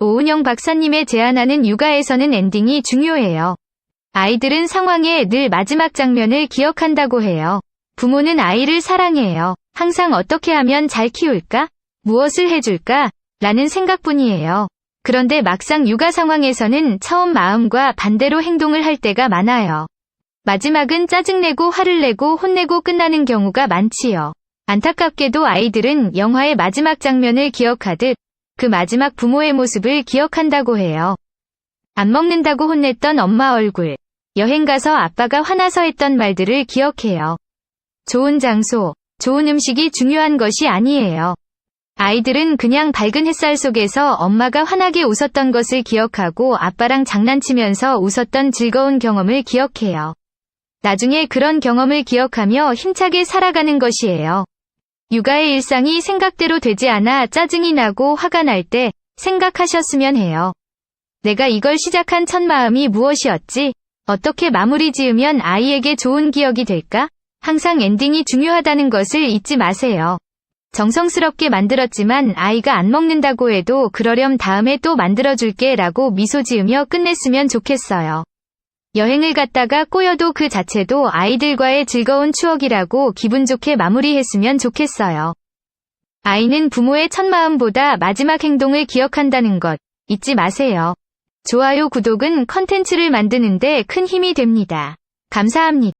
오은영 박사님의 제안하는 육아에서는 엔딩이 중요해요. 아이들은 상황의 늘 마지막 장면을 기억한다고 해요. 부모는 아이를 사랑해요. 항상 어떻게 하면 잘 키울까? 무엇을 해줄까? 라는 생각뿐이에요. 그런데 막상 육아 상황에서는 처음 마음과 반대로 행동을 할 때가 많아요. 마지막은 짜증내고 화를 내고 혼내고 끝나는 경우가 많지요. 안타깝게도 아이들은 영화의 마지막 장면을 기억하듯 그 마지막 부모의 모습을 기억한다고 해요. 안 먹는다고 혼냈던 엄마 얼굴, 여행 가서 아빠가 화나서 했던 말들을 기억해요. 좋은 장소, 좋은 음식이 중요한 것이 아니에요. 아이들은 그냥 밝은 햇살 속에서 엄마가 환하게 웃었던 것을 기억하고 아빠랑 장난치면서 웃었던 즐거운 경험을 기억해요. 나중에 그런 경험을 기억하며 힘차게 살아가는 것이에요. 육아의 일상이 생각대로 되지 않아 짜증이 나고 화가 날 때 생각하셨으면 해요. 내가 이걸 시작한 첫 마음이 무엇이었지? 어떻게 마무리 지으면 아이에게 좋은 기억이 될까? 항상 엔딩이 중요하다는 것을 잊지 마세요. 정성스럽게 만들었지만 아이가 안 먹는다고 해도 그러렴 다음에 또 만들어줄게 라고 미소 지으며 끝냈으면 좋겠어요. 여행을 갔다가 꼬여도 그 자체도 아이들과의 즐거운 추억이라고 기분 좋게 마무리했으면 좋겠어요. 아이는 부모의 첫 마음보다 마지막 행동을 기억한다는 것 잊지 마세요. 좋아요 구독은 컨텐츠를 만드는데 큰 힘이 됩니다. 감사합니다.